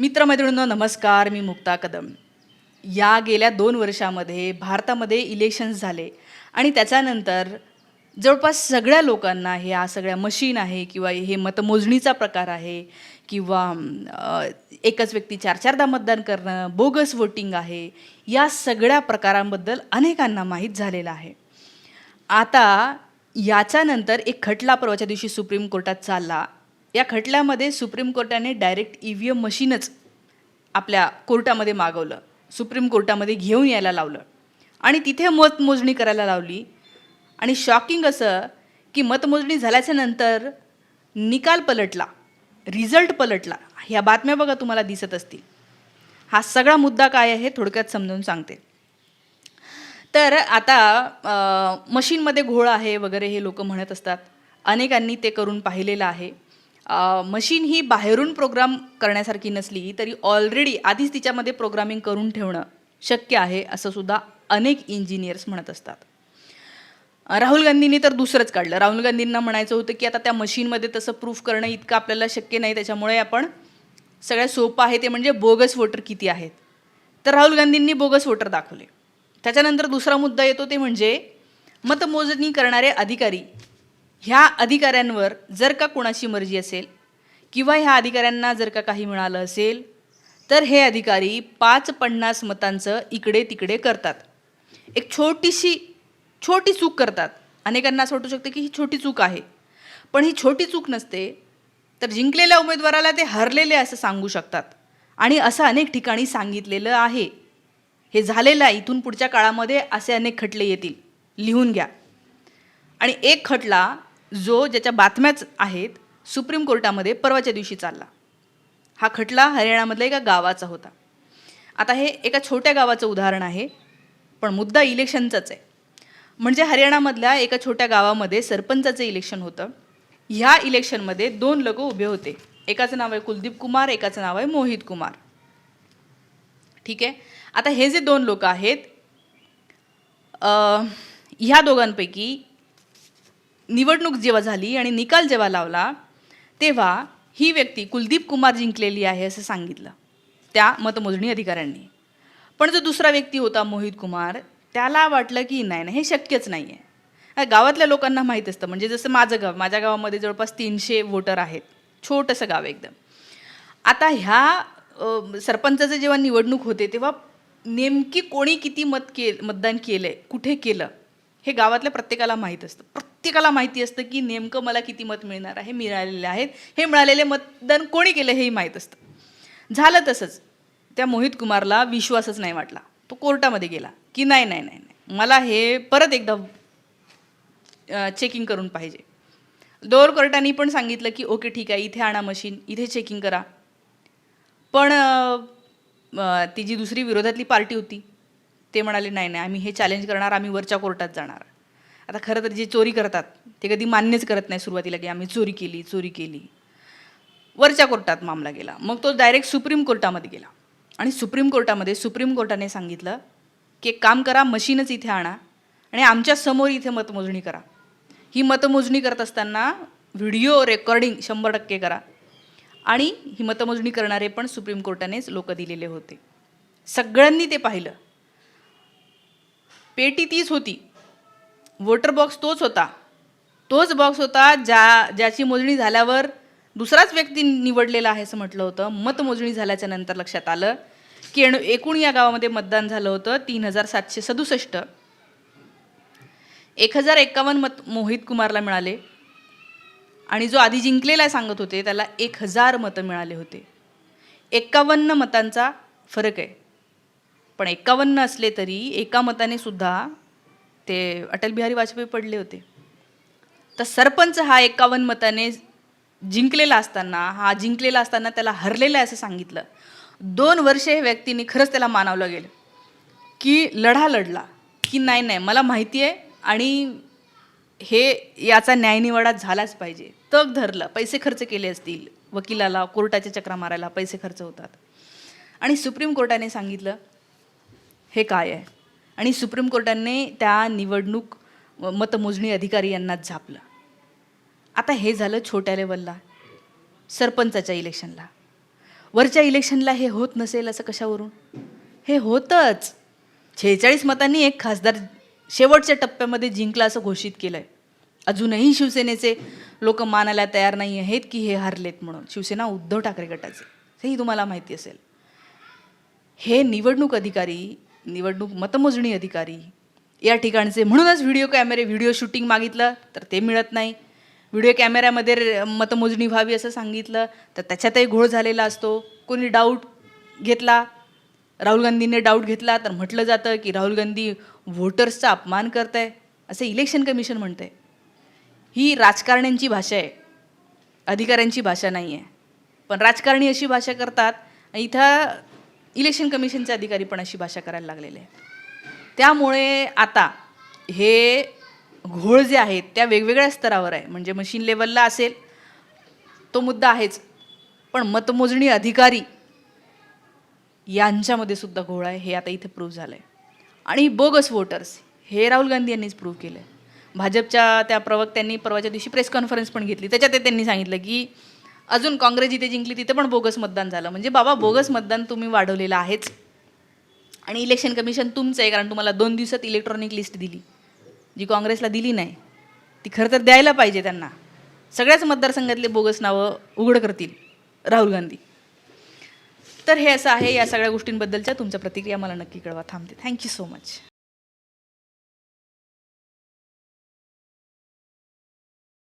मित्रमैत्रिणींनो नमस्कार मी मुक्ता कदम. या गेल्या दोन वर्षामध्ये भारतामध्ये इलेक्शन्स झाले आणि त्याच्यानंतर जवळपास सगळ्या लोकांना हे हा सगळ्या मशीन आहे किंवा हे मतमोजणीचा प्रकार आहे किंवा एकच व्यक्ती चार चारदा मतदान करणं बोगस वोटिंग आहे या सगळ्या प्रकारांबद्दल अनेकांना माहीत झालेलं आहे. आता याच्यानंतर एक खटला परवाच्या दिवशी सुप्रीम कोर्टात चालला. या खटल्यामध्ये सुप्रीम कोर्टाने डायरेक्ट ई व्ही एम मशीनच आपल्या कोर्टामध्ये मागवलं. सुप्रीम कोर्टामध्ये घेऊन यायला लावलं. आणि तिथे मतमोजणी करायला लावली. आणि शॉकिंग असं की मतमोजणी झाल्याच्यानंतर निकाल पलटला. रिझल्ट पलटला. ह्या बातम्या बघा तुम्हाला दिसत असतील. हा सगळा मुद्दा काय आहे थोडक्यात समजावून सांगते. तर आता मशीनमध्ये घोळ आहे वगैरे हे लोक म्हणत असतात. अनेकांनी ते करून पाहिलेलं आहे. मशीन ही बाहेरून प्रोग्राम करण्यासारखी नसली तरी ऑलरेडी आधीच तिच्यामध्ये प्रोग्रामिंग करून ठेवणं शक्य आहे असं सुद्धा अनेक इंजिनियर्स म्हणत असतात. राहुल गांधींनी तर दुसरंच काढलं. राहुल गांधींना म्हणायचं होतं की आता त्या मशीनमध्ये तसं प्रूफ करणं इतकं आपल्याला शक्य नाही त्याच्यामुळे आपण सगळ्यात सोपं आहे ते म्हणजे बोगस वोटर किती आहेत. तर राहुल गांधींनी बोगस वोटर दाखवले. त्याच्यानंतर दुसरा मुद्दा येतो ते म्हणजे मतमोजणी करणारे अधिकारी ह्या अधिकाऱ्यांवर जर का कोणाची मर्जी असेल किंवा ह्या अधिकाऱ्यांना जर का काही मिळालं असेल तर हे अधिकारी पाच पन्नास मतांचं इकडे तिकडे करतात. एक छोटीशी छोटी चूक करतात. अनेकांना असं वाटू शकते की ही छोटी चूक आहे. पण ही छोटी चूक नसते तर जिंकलेल्या उमेदवाराला ते हरलेले असं सांगू शकतात. आणि असं अनेक ठिकाणी सांगितलेलं आहे. हे झालेलं आहे. इथून पुढच्या काळामध्ये असे अनेक खटले येतील. लिहून घ्या. आणि एक खटला जो ज्याच्या बातम्याच आहेत सुप्रीम कोर्टामध्ये परवाच्या दिवशी चालला. हा खटला हरियाणामधल्या एका गावाचा होता. आता हे एका छोट्या गावाचं उदाहरण आहे पण मुद्दा इलेक्शनचाच आहे. म्हणजे हरियाणामधल्या एका छोट्या गावामध्ये सरपंचाचं इलेक्शन होतं. ह्या इलेक्शनमध्ये दोन लोक उभे होते. एकाचं नाव आहे कुलदीप कुमार एकाचं नाव आहे मोहित कुमार. ठीक आहे? आता हे जे दोन लोक आहेत ह्या दोघांपैकी निवडणूक जेव्हा झाली आणि निकाल जेव्हा लावला तेव्हा ही व्यक्ती कुलदीप कुमार जिंकलेली आहे असं सांगितलं. त्या मतमोजणी अधिकाऱ्यांनी. पण जो दुसरा व्यक्ती होता मोहित कुमार त्याला वाटलं की नाही नाही हे शक्यच नाही आहे गावातल्या लोकांना माहीत असतं. म्हणजे जसं माझं गाव माझ्या गावामध्ये जवळपास तीनशे वोटर आहेत. छोटंसं गाव एकदम. आता ह्या सरपंचाचं जेव्हा निवडणूक होते तेव्हा नेमकी कोणी किती मत के मतदान केलं आहे कुठे केलं हे गावातल्या प्रत्येकाला माहीत असतं. प्रत्येकाला माहिती असतं की नेमकं मला किती मत मिळणार आहे मिळालेले आहेत. हे मिळालेले मतदान कोणी केलं हेही माहीत असतं. झालं तसंच. त्या मोहित कुमारला विश्वासच नाही वाटला. तो कोर्टामध्ये गेला की नाही नाही नाही नाही. मला हे परत एकदा चेकिंग करून पाहिजे. दोर कोर्टाने पण सांगितलं की ओके ठीक आहे इथे आणा मशीन इथे चेकिंग करा. पण ती जी दुसरी विरोधातली पार्टी होती ते म्हणाले नाही नाही आम्ही हे चॅलेंज करणार आम्ही वरच्या कोर्टात जाणार. आता खरं तर जे चोरी करतात ते कधी मान्यच करत नाही सुरुवातीला की आम्ही चोरी केली चोरी केली. वरच्या कोर्टात मामला गेला. मग तो डायरेक्ट सुप्रीम कोर्टामध्ये गेला. आणि सुप्रीम कोर्टामध्ये सुप्रीम कोर्टाने सांगितलं की एक काम करा मशीनच इथे आणा आणि आमच्यासमोर इथे मतमोजणी करा. ही मतमोजणी करत असताना व्हिडिओ रेकॉर्डिंग शंभर टक्के करा. आणि ही मतमोजणी करणारे पण सुप्रीम कोर्टानेच लोक दिलेले होते. सगळ्यांनी ते पाहिलं. पेटी तीच होती. वोटर बॉक्स तोच होता. तोच बॉक्स होता ज्या ज्याची मोजणी झाल्यावर दुसराच व्यक्ती निवडलेला आहे असं म्हटलं होतं. मतमोजणी झाल्याच्यानंतर लक्षात आलं की एकूण या गावामध्ये मतदान झालं होतं तीन हजार सातशे सदुसष्ट. एक हजार एक्कावन्न मत मोहित कुमारला मिळाले. आणि जो आधी जिंकलेला सांगत होते त्याला एक हजार मतं मिळाले होते. एक्कावन्न मतांचा फरक आहे. पण एक्कावन्न असले तरी एका मताने सुद्धा ते अटल बिहारी वाजपेयी पडले होते. तर सरपंच हा एकावन्न मताने जिंकलेला असताना हा जिंकलेला असताना त्याला हरलेला आहे असं सांगितलं. दोन वर्षे हे व्यक्तीने खरंच त्याला मानावलं गेलं. की लढा लढला की नाही नाही मला माहिती आहे आणि हे याचा न्यायनिवाडा झालाच पाहिजे. तग धरलं पैसे खर्च केले असतील वकिलाला कोर्टाच्या चक्रा मारायला पैसे खर्च होतात. आणि सुप्रीम कोर्टाने सांगितलं हे काय आहे? आणि सुप्रीम कोर्टाने त्या निवडणूक मतमोजणी अधिकारी यांनाच झापलं. आता हे झालं छोट्या लेवलला सरपंचाच्या इलेक्शनला. वरच्या इलेक्शनला हे होत नसेल असं कशावरून? हे होतंच. छेचाळीस मतांनी एक खासदार शेवटच्या टप्प्यामध्ये जिंकला असं घोषित केलं आहे अजूनही शिवसेनेचे लोक मानायला तयार नाही आहेत की हे हारलेत म्हणून. शिवसेना उद्धव ठाकरे गटाचे. हेही तुम्हाला माहिती असेल. हे निवडणूक अधिकारी निवडणूक मतमोजणी अधिकारी. या ठिकाणचे म्हणूनच व्हिडिओ कॅमेरे व्हिडिओ शूटिंग मागितलं तर ते मिळत नाही. व्हिडिओ कॅमेऱ्यामध्ये मतमोजणी व्हावी असं सांगितलं तर त्याच्यातही घोळ झालेला असतो. कोणी डाऊट घेतला राहुल गांधींनी डाऊट घेतला तर म्हटलं जातं की राहुल गांधी व्होटर्सचा अपमान करत आहे असं इलेक्शन कमिशन म्हणतं आहे ही राजकारण्यांची भाषा आहे. अधिकाऱ्यांची भाषा नाही आहे पण राजकारणी अशी भाषा करतात आणि इथं इलेक्शन कमिशनचे अधिकारी पण अशी भाषा करायला लागलेले आहे त्यामुळे आता हे घोळ जे आहेत त्या वेगवेगळ्या स्तरावर आहे. म्हणजे मशीन लेवलला असेल तो मुद्दा आहेच. पण मतमोजणी अधिकारी यांच्यामध्ये सुद्धा घोळ आहे हे आता इथे प्रूव्ह झालं आहे आणि बोगस वोटर्स हे राहुल गांधी यांनीच प्रूव्ह केलं आहे भाजपच्या त्या प्रवक्त्यांनी परवाच्या दिवशी प्रेस कॉन्फरन्स पण घेतली. त्याच्यात ते त्यांनी सांगितलं की अजून काँग्रेस जिथे जिंकली तिथे पण बोगस मतदान झालं. म्हणजे बाबा बोगस मतदान तुम्ही वाढवलेलं आहेच. आणि इलेक्शन कमिशन तुमचं आहे कारण तुम्हाला दोन दिवसात इलेक्ट्रॉनिक लिस्ट दिली. जी काँग्रेसला दिली नाही ती खरं तर द्यायला पाहिजे त्यांना. सगळ्याच मतदारसंघातले बोगस नावं उघड करतील राहुल गांधी. तर हे असं आहे या सगळ्या गोष्टींबद्दलच्या तुमच्या प्रतिक्रिया मला नक्की कळवा. थांबते. Thank you so much